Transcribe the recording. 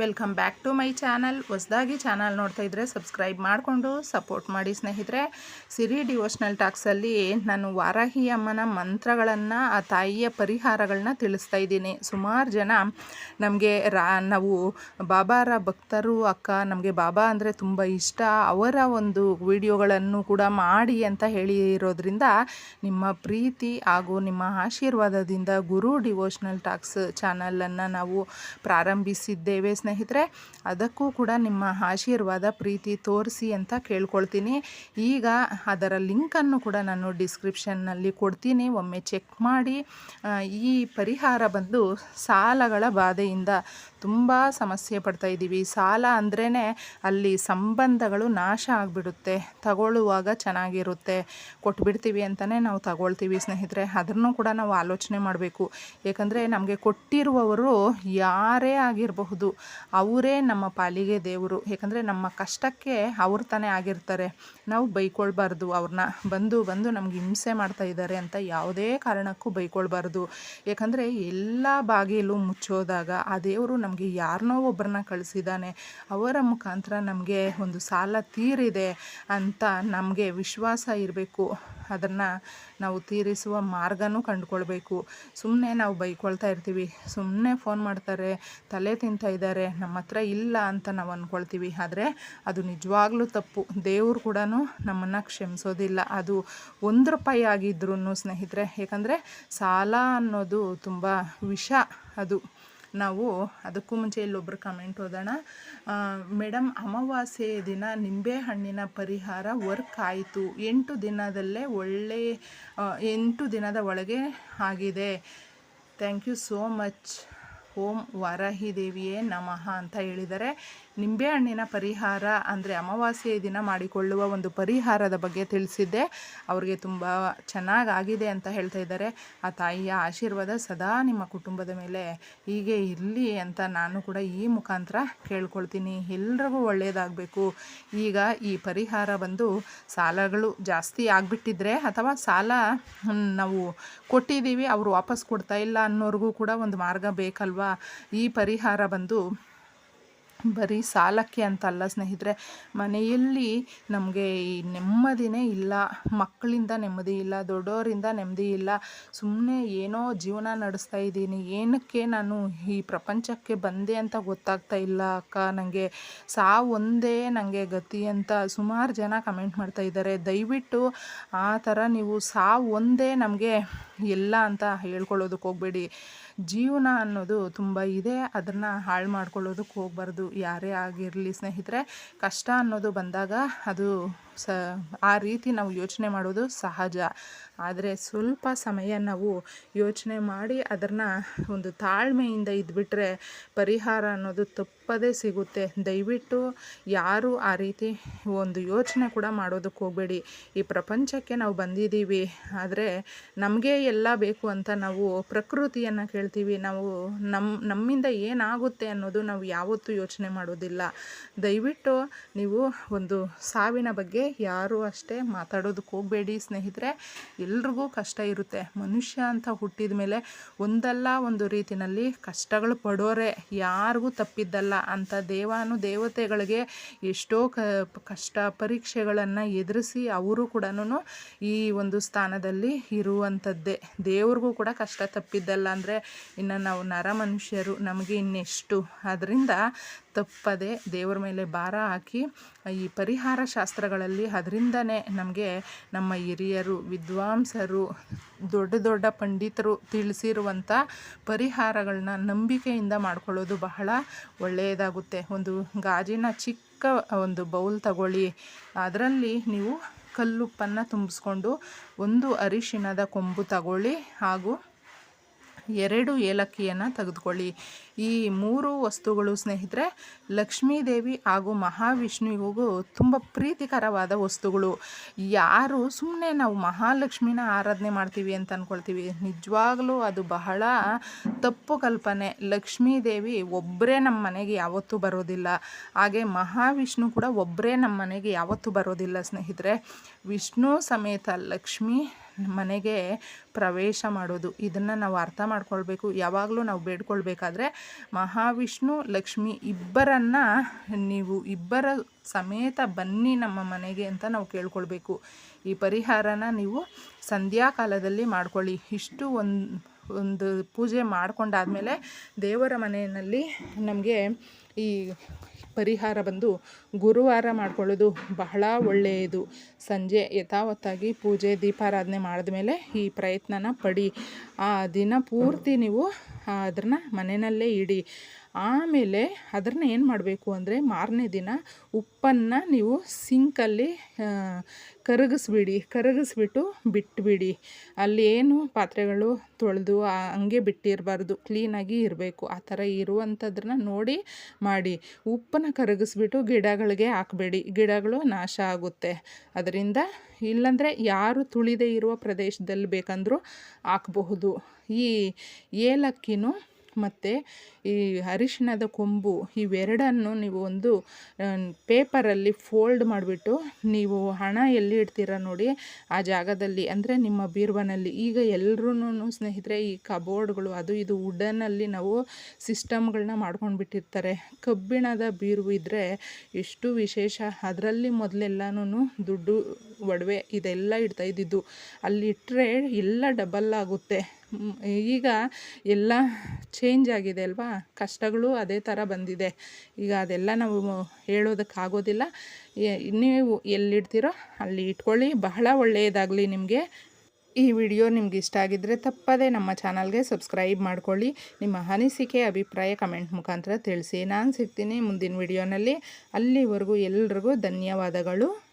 Welcome back to my channel. ಹೊಸದಾಗಿ channel ನೋಡ್ತಾ ಇದ್ದರೆ ಸಬ್ಸ್ಕ್ರೈಬ್ ಮಾಡಿಕೊಂಡು ಸಪೋರ್ಟ್ ಮಾಡಿ ಸ್ನೇಹಿತರೆ. ಸಿರಿ ಡಿವೋಷ್ನಲ್ ಟಾಕ್ಸಲ್ಲಿ ನಾನು ವಾರಾಹಿ ಅಮ್ಮನ ಮಂತ್ರಗಳನ್ನು, ಆ ತಾಯಿಯ ಪರಿಹಾರಗಳನ್ನ ತಿಳಿಸ್ತಾ ಇದ್ದೀನಿ. ಸುಮಾರು ಜನ ನಮಗೆ ರಾ, ನಾವು ಬಾಬಾರ ಭಕ್ತರು, ಅಕ್ಕ ನಮಗೆ ಬಾಬಾ ಅಂದರೆ ತುಂಬ ಇಷ್ಟ. ಅವರ ಒಂದು ವಿಡಿಯೋಗಳನ್ನು ಕೂಡ ಮಾಡಿ ಅಂತ ಹೇಳಿರೋದ್ರಿಂದ ನಿಮ್ಮ ಪ್ರೀತಿ ಹಾಗೂ ನಿಮ್ಮ ಆಶೀರ್ವಾದದಿಂದ ಗುರು ಡಿವೋಷ್ನಲ್ ಟಾಕ್ಸ್ ಚಾನಲನ್ನು ನಾವು ಪ್ರಾರಂಭಿಸಿದ್ದೇವೆ. ಸ್ನೇಹಿತರೆ, ಅದಕ್ಕೂ ಕೂಡ ನಿಮ್ಮ ಆಶೀರ್ವಾದ ಪ್ರೀತಿ ತೋರಿಸಿ ಅಂತ ಕೇಳ್ಕೊಳ್ತೀನಿ. ಈಗ ಅದರ ಲಿಂಕನ್ನು ಕೂಡ ನಾನು ಡಿಸ್ಕ್ರಿಪ್ಷನ್ನಲ್ಲಿ ಕೊಡ್ತೀನಿ. ಒಮ್ಮೆ ಚೆಕ್ ಮಾಡಿ. ಈ ಪರಿಹಾರ ಬಂದು ಸಾಲಗಳ ಬಾಧೆಯಿಂದ ತುಂಬ ಸಮಸ್ಯೆ ಪಡ್ತಾ ಇದ್ದೀವಿ. ಸಾಲ ಅಂದ್ರೇ ಅಲ್ಲಿ ಸಂಬಂಧಗಳು ನಾಶ ಆಗಿಬಿಡುತ್ತೆ. ತಗೊಳ್ಳುವಾಗ ಚೆನ್ನಾಗಿರುತ್ತೆ. ಕೊಟ್ಬಿಡ್ತೀವಿ ಅಂತಲೇ ನಾವು ತಗೊಳ್ತೀವಿ ಸ್ನೇಹಿತರೆ. ಅದನ್ನು ಕೂಡ ನಾವು ಆಲೋಚನೆ ಮಾಡಬೇಕು. ಏಕೆಂದರೆ ನಮಗೆ ಕೊಟ್ಟಿರುವವರು ಯಾರೇ ಆಗಿರಬಹುದು. ಅವರೇ ನಮ್ಮ ಪಾಲಿಗೆ ದೇವರು. ಯಾಕಂದರೆ ನಮ್ಮ ಕಷ್ಟಕ್ಕೆ ಅವ್ರು ತಾನೇ ಆಗಿರ್ತಾರೆ. ನಾವು ಬೈಕೊಳ್ಬಾರ್ದು. ಅವ್ರನ್ನ ಬಂದು ಬಂದು ನಮ್ಗೆ ಹಿಂಸೆ ಮಾಡ್ತಾ ಇದ್ದಾರೆ ಅಂತ ಯಾವುದೇ ಕಾರಣಕ್ಕೂ ಬೈಕೊಳ್ಬಾರ್ದು. ಯಾಕಂದರೆ ಎಲ್ಲ ಬಾಗಿಲು ಮುಚ್ಚೋದಾಗ ಆ ದೇವರು ನಮಗೆ ಯಾರನ್ನೋ ಒಬ್ಬರನ್ನ ಕಳಿಸಿದ್ದಾನೆ. ಅವರ ಮುಖಾಂತರ ನಮಗೆ ಒಂದು ಸಾಲ ತೀರಿದೆ ಅಂತ ನಮಗೆ ವಿಶ್ವಾಸ ಇರಬೇಕು. ಅದನ್ನು ನಾವು ತೀರಿಸುವ ಮಾರ್ಗನೂ ಕಂಡುಕೊಳ್ಬೇಕು. ಸುಮ್ಮನೆ ನಾವು ಬೈಕೊಳ್ತಾ ಇರ್ತೀವಿ. ಸುಮ್ಮನೆ ಫೋನ್ ಮಾಡ್ತಾರೆ, ತಲೆ ತಿಂತಾ ಇದ್ದಾರೆ, ನಮ್ಮ ಹತ್ರ ಇಲ್ಲ ಅಂತ ನಾವು ಅಂದ್ಕೊಳ್ತೀವಿ ಆದರೆ ಅದು ನಿಜವಾಗ್ಲೂ ತಪ್ಪು. ದೇವರು ಕೂಡ ನಮ್ಮನ್ನು ಕ್ಷಮಿಸೋದಿಲ್ಲ. ಅದು ಒಂದು ರೂಪಾಯಿ ಆಗಿದ್ರೂ ಸ್ನೇಹಿತರೆ, ಯಾಕಂದರೆ ಸಾಲ ಅನ್ನೋದು ತುಂಬ ವಿಷ ಅದು. ನಾವು ಅದಕ್ಕೂ ಮುಂಚೆ ಇಲ್ಲೊಬ್ಬರು ಕಮೆಂಟ್ ಓದೋಣ ಮೇಡಮ್ ಅಮಾವಾಸ್ಯೆ ದಿನ ನಿಂಬೆ ಹಣ್ಣಿನ ಪರಿಹಾರ ವರ್ಕ್ ಆಯಿತು. ಎಂಟು ದಿನದಲ್ಲೇ ಒಳ್ಳೆ ಎಂಟು ದಿನದ ಒಳಗೆ ಆಗಿದೆ. Thank you so much Om Varahi ದೇವಿಯೇ ನಮಃ ಅಂತ ಹೇಳಿದ್ದಾರೆ. ನಿಂಬೆಹಣ್ಣಿನ ಪರಿಹಾರ ಅಂದರೆ ಅಮಾವಾಸ್ಯೆ ದಿನ ಮಾಡಿಕೊಳ್ಳುವ ಒಂದು ಪರಿಹಾರದ ಬಗ್ಗೆ ತಿಳಿಸಿದ್ದೆ. ಅವರಿಗೆ ತುಂಬ ಚೆನ್ನಾಗಾಗಿದೆ ಅಂತ ಹೇಳ್ತಾ ಇದ್ದಾರೆ. ಆ ತಾಯಿಯ ಆಶೀರ್ವಾದ ಸದಾ ನಿಮ್ಮ ಕುಟುಂಬದ ಮೇಲೆ ಹೀಗೆ ಇರಲಿ ಅಂತ ನಾನು ಕೂಡ ಈ ಮುಖಾಂತರ ಕೇಳ್ಕೊಳ್ತೀನಿ. ಎಲ್ರಿಗೂ ಒಳ್ಳೆಯದಾಗಬೇಕು ಈಗ ಈ ಪರಿಹಾರ ಬಂದು ಸಾಲಗಳು ಜಾಸ್ತಿ ಆಗಿಬಿಟ್ಟಿದ್ರೆ ಅಥವಾ ಸಾಲ ನಾವು ಕೊಟ್ಟಿದ್ದೀವಿ, ಅವರು ವಾಪಸ್ ಕೊಡ್ತಾ ಇಲ್ಲ ಅನ್ನೋರಿಗೂ ಕೂಡ ಒಂದು ಮಾರ್ಗ ಬೇಕಲ್ವಾ? ಈ ಪರಿಹಾರ ಬಂದು ಬರೀ ಸಾಲಕ್ಕೆ ಅಂತಲ್ಲ ಸ್ನೇಹಿತರೆ, ಮನೆಯಲ್ಲಿ ನಮಗೆ ಈ ನೆಮ್ಮದಿನೇ ಇಲ್ಲ, ಮಕ್ಕಳಿಂದ ನೆಮ್ಮದಿ ಇಲ್ಲ ದೊಡ್ಡವರಿಂದ ನೆಮ್ಮದಿ ಇಲ್ಲ ಸುಮ್ಮನೆ ಏನೋ ಜೀವನ ನಡೆಸ್ತಾ ಇದ್ದೀನಿ, ಏನಕ್ಕೆ ನಾನು ಈ ಪ್ರಪಂಚಕ್ಕೆ ಬಂದೆ ಅಂತ ಗೊತ್ತಾಗ್ತಾ ಇಲ್ಲ ಅಕ್ಕ. ನನಗೆ ಸಾವೊಂದೇ ನನಗೆ ಗತಿ ಅಂತ ಸುಮಾರು ಜನ ಕಮೆಂಟ್ ಮಾಡ್ತಾ ಇದ್ದಾರೆ. ದಯವಿಟ್ಟು ಆ ಥರ ನೀವು ಸಾವು ಒಂದೇ ನಮಗೆ ಎಲ್ಲ ಅಂತ ಹೇಳ್ಕೊಳ್ಳೋದಕ್ಕೆ ಹೋಗಬೇಡಿ. ಜೀವನ ಅನ್ನೋದು ತುಂಬ ಇದೆ. ಅದನ್ನು ಹಾಳು ಮಾಡ್ಕೊಳ್ಳೋದಕ್ಕೆ ಹೋಗಬಾರ್ದು. ಯಾರೇ ಆಗಿರಲಿ ಸ್ನೇಹಿತರೆ, ಕಷ್ಟ ಅನ್ನೋದು ಬಂದಾಗ ಅದು ಸ, ಆ ರೀತಿ ನಾವು ಯೋಚನೆ ಮಾಡೋದು ಸಹಜ. ಆದರೆ ಸ್ವಲ್ಪ ಸಮಯ ನಾವು ಯೋಚನೆ ಮಾಡಿ ಅದನ್ನು ಒಂದು ತಾಳ್ಮೆಯಿಂದ ಇದ್ಬಿಟ್ರೆ ಪರಿಹಾರ ಅನ್ನೋದು ತಪ್ಪದೇ ಸಿಗುತ್ತೆ. ದಯವಿಟ್ಟು ಯಾರು ಆ ರೀತಿ ಒಂದು ಯೋಚನೆ ಕೂಡ ಮಾಡೋದಕ್ಕೆ ಹೋಗಬೇಡಿ. ಈ ಪ್ರಪಂಚಕ್ಕೆ ನಾವು ಬಂದಿದ್ದೀವಿ, ಆದರೆ ನಮಗೆ ಎಲ್ಲ ಬೇಕು ಅಂತ ನಾವು ಪ್ರಕೃತಿಯನ್ನು ಕೇಳ್ತೀವಿ. ನಾವು ನಮ್ಮ ನಮ್ಮಿಂದ ಏನಾಗುತ್ತೆ ಅನ್ನೋದು ನಾವು ಯಾವತ್ತೂ ಯೋಚನೆ ಮಾಡೋದಿಲ್ಲ. ದಯವಿಟ್ಟು ನೀವು ಒಂದು ಸಾವಿನ ಬಗ್ಗೆ ಯಾರೂ ಅಷ್ಟೇ ಮಾತಾಡೋದಕ್ಕೆ ಹೋಗಬೇಡಿ ಸ್ನೇಹಿತರೆ. ಎಲ್ರಿಗೂ ಕಷ್ಟ ಇರುತ್ತೆ. ಮನುಷ್ಯ ಅಂತ ಹುಟ್ಟಿದ ಮೇಲೆ ಒಂದಲ್ಲ ಒಂದು ರೀತಿಯಲ್ಲಿ ಕಷ್ಟಗಳು ಪಡೋರೆ. ಯಾರಿಗೂ ತಪ್ಪಿದ್ದಲ್ಲ. ಅಂತ ದೇವಾನು ದೇವತೆಗಳಿಗೆ ಎಷ್ಟೋ ಕಷ್ಟ ಪರೀಕ್ಷೆಗಳನ್ನು ಎದುರಿಸಿ ಅವರು ಕೂಡ ಈ ಒಂದು ಸ್ಥಾನದಲ್ಲಿ ಇರುವಂಥದ್ದೇ. ದೇವ್ರಿಗೂ ಕೂಡ ಕಷ್ಟ ತಪ್ಪಿದ್ದಲ್ಲ ಅಂದರೆ ಇನ್ನು ನಾವು ನರ ಮನುಷ್ಯರು ನಮಗೆ ಇನ್ನೆಷ್ಟು. ಅದರಿಂದ ತಪ್ಪದೆ ದೇವರ ಮೇಲೆ ಭಾರ ಹಾಕಿ, ಈ ಪರಿಹಾರ ಶಾಸ್ತ್ರಗಳಲ್ಲಿ ಅದರಿಂದನೇ ನಮಗೆ ನಮ್ಮ ಹಿರಿಯರು, ವಿದ್ವಾಂಸರು, ದೊಡ್ಡ ದೊಡ್ಡ ಪಂಡಿತರು ತಿಳಿಸಿರುವಂಥ ಪರಿಹಾರಗಳನ್ನ ನಂಬಿಕೆಯಿಂದ ಮಾಡ್ಕೊಳ್ಳೋದು ಬಹಳ ಒಳ್ಳೆಯದಾಗುತ್ತೆ. ಒಂದು ಗಾಜಿನ ಚಿಕ್ಕ ಒಂದು ಬೌಲ್ ತಗೊಳ್ಳಿ. ಅದರಲ್ಲಿ ನೀವು ಕಲ್ಲುಪ್ಪನ್ನು ತುಂಬಿಸ್ಕೊಂಡು ಒಂದು ಅರಿಶಿಣದ ಕೊಂಬು ತಗೊಳ್ಳಿ ಹಾಗೂ ಎರಡು ಏಲಕ್ಕಿಯನ್ನು ತೆಗೆದುಕೊಳ್ಳಿ. ಈ ಮೂರು ವಸ್ತುಗಳು ಸ್ನೇಹಿತರೆ, ಲಕ್ಷ್ಮೀದೇವಿ ಹಾಗೂ ಮಹಾವಿಷ್ಣುವಿಗೂ ತುಂಬ ಪ್ರೀತಿಕರವಾದ ವಸ್ತುಗಳು. ಯಾರು ಸುಮ್ಮನೆ ನಾವು ಮಹಾಲಕ್ಷ್ಮಿನ ಆರಾಧನೆ ಮಾಡ್ತೀವಿ ಅಂತ ಅಂದ್ಕೊಳ್ತೀವಿ ನಿಜವಾಗ್ಲೂ ಅದು ಬಹಳ ತಪ್ಪು ಕಲ್ಪನೆ. ಲಕ್ಷ್ಮೀದೇವಿ ಒಬ್ಬರೇ ನಮ್ಮ ಮನೆಗೆ ಯಾವತ್ತೂ ಬರೋದಿಲ್ಲ. ಹಾಗೆ ಮಹಾವಿಷ್ಣು ಕೂಡ ಒಬ್ಬರೇ ನಮ್ಮ ಮನೆಗೆ ಯಾವತ್ತೂ ಬರೋದಿಲ್ಲ ಸ್ನೇಹಿತರೆ. ವಿಷ್ಣು ಸಮೇತ ಲಕ್ಷ್ಮಿ ಮನೆಗೆ ಪ್ರವೇಶ ಮಾಡೋದು, ಇದನ್ನು ನಾವು ಅರ್ಥ ಮಾಡ್ಕೊಳ್ಬೇಕು. ಯಾವಾಗಲೂ ನಾವು ಬೇಡ್ಕೊಳ್ಬೇಕಾದ್ರೆ ಮಹಾವಿಷ್ಣು, ಲಕ್ಷ್ಮಿ ಇಬ್ಬರನ್ನು ನೀವು ಇಬ್ಬರ ಸಮೇತ ಬನ್ನಿ ನಮ್ಮ ಮನೆಗೆ ಅಂತ ನಾವು ಕೇಳ್ಕೊಳ್ಬೇಕು. ಈ ಪರಿಹಾರನ ನೀವು ಸಂಧ್ಯಾ ಕಾಲದಲ್ಲಿ ಮಾಡ್ಕೊಳ್ಳಿ. ಇಷ್ಟು ಒಂದು ಒಂದು ಪೂಜೆ ಮಾಡ್ಕೊಂಡಾದಮೇಲೆ ದೇವರ ಮನೆಯಲ್ಲಿ ನಮಗೆ ಈ ಪರಿಹಾರ ಬಂದು ಗುರುವಾರ ಮಾಡ್ಕೊಳ್ಳೋದು ಬಹಳ ಒಳ್ಳೆಯದು. ಸಂಜೆ ಯಥಾವತ್ತಾಗಿ ಪೂಜೆ, ದೀಪಾರಾಧನೆ ಮಾಡಿದ ಮೇಲೆ ಈ ಪ್ರಯತ್ನನ ಪಡಿ. ಆ ದಿನ ಪೂರ್ತಿ ನೀವು ಅದನ್ನು ಮನೆಯಲ್ಲೇ ಇಡಿ. ಆಮೇಲೆ ಅದನ್ನ ಏನು ಮಾಡಬೇಕು ಅಂದರೆ ಮಾರನೇ ದಿನ ಉಪ್ಪನ್ನು ನೀವು ಸಿಂಕಲ್ಲಿ ಕರಗಿಸ್ಬಿಡಿ. ಕರಗಿಸ್ಬಿಟ್ಟು ಬಿಟ್ಟುಬಿಡಿ ಅಲ್ಲಿ ಏನು ಪಾತ್ರೆಗಳು ತೊಳೆದು ಹಂಗೆ ಬಿಟ್ಟಿರಬಾರ್ದು. ಕ್ಲೀನಾಗಿ ಇರಬೇಕು. ಆ ಥರ ಇರುವಂಥದ್ರನ್ನ ನೋಡಿ ಮಾಡಿ. ಉಪ್ಪನ್ನು ಕರಗಿಸ್ಬಿಟ್ಟು ಗಿಡಗಳಿಗೆ ಹಾಕಬೇಡಿ. ಗಿಡಗಳು ನಾಶ ಆಗುತ್ತೆ. ಅದರಿಂದ ಇಲ್ಲಾಂದರೆ ಯಾರು ತುಳಿದೇ ಇರುವ ಪ್ರದೇಶದಲ್ಲಿ ಬೇಕಂದರೂ ಹಾಕಬಹುದು. ಈ ಏಲಕ್ಕಿನೂ ಮತ್ತು ಈ ಅರಿಶಿಣದ ಕೊಂಬು ಇವೆರಡನ್ನು ನೀವು ಒಂದು ಪೇಪರಲ್ಲಿ ಫೋಲ್ಡ್ ಮಾಡಿಬಿಟ್ಟು ನೀವು ಹಣ ಎಲ್ಲಿ ಇಡ್ತೀರ ನೋಡಿ ಆ ಜಾಗದಲ್ಲಿ. ಅಂದರೆ ನಿಮ್ಮ ಬೀರುವನಲ್ಲಿ. ಈಗ ಎಲ್ಲರೂ ಸ್ನೇಹಿತರೆ, ಈ ಕಬೋರ್ಡ್ಗಳು ಅದು ಇದು ವುಡನಲ್ಲಿ ನಾವು ಸಿಸ್ಟಮ್ಗಳನ್ನ ಮಾಡ್ಕೊಂಡು ಬಿಟ್ಟಿರ್ತಾರೆ ಕಬ್ಬಿಣದ ಬೀರು ಇದ್ದರೆ ಎಷ್ಟು ವಿಶೇಷ. ಅದರಲ್ಲಿ ಮೊದಲೆಲ್ಲನೂ ದುಡ್ಡು ಒಡವೆ ಇದೆಲ್ಲ ಇಡ್ತಾ ಇದ್ದಿದ್ದು. ಅಲ್ಲಿ ಇಟ್ಟರೆ ಎಲ್ಲ ಡಬಲ್ ಆಗುತ್ತೆ. ಈಗ ಎಲ್ಲ ಚೇಂಜ್ ಆಗಿದೆ ಅಲ್ವಾ? ಕಷ್ಟಗಳು ಅದೇ ಥರ ಬಂದಿದೆ. ಈಗ ಅದೆಲ್ಲ ನಾವು ಹೇಳೋದಕ್ಕಾಗೋದಿಲ್ಲ. ನೀವು ಎಲ್ಲಿಡ್ತೀರೋ ಅಲ್ಲಿ ಇಟ್ಕೊಳ್ಳಿ. ಬಹಳ ಒಳ್ಳೆಯದಾಗಲಿ ನಿಮಗೆ. ಈ ವಿಡಿಯೋ ನಿಮ್ಗೆ ಇಷ್ಟ ಆಗಿದ್ದರೆ ತಪ್ಪದೇ ನಮ್ಮ ಚಾನಲ್ಗೆ ಸಬ್ಸ್ಕ್ರೈಬ್ ಮಾಡ್ಕೊಳ್ಳಿ. ನಿಮ್ಮ ಅನಿಸಿಕೆ, ಅಭಿಪ್ರಾಯ ಕಮೆಂಟ್ ಮುಖಾಂತರ ತಿಳಿಸಿ. ನಾನು ಸಿಗ್ತೀನಿ ಮುಂದಿನ ವಿಡಿಯೋನಲ್ಲಿ. ಅಲ್ಲಿವರೆಗೂ ಎಲ್ರಿಗೂ ಧನ್ಯವಾದಗಳು.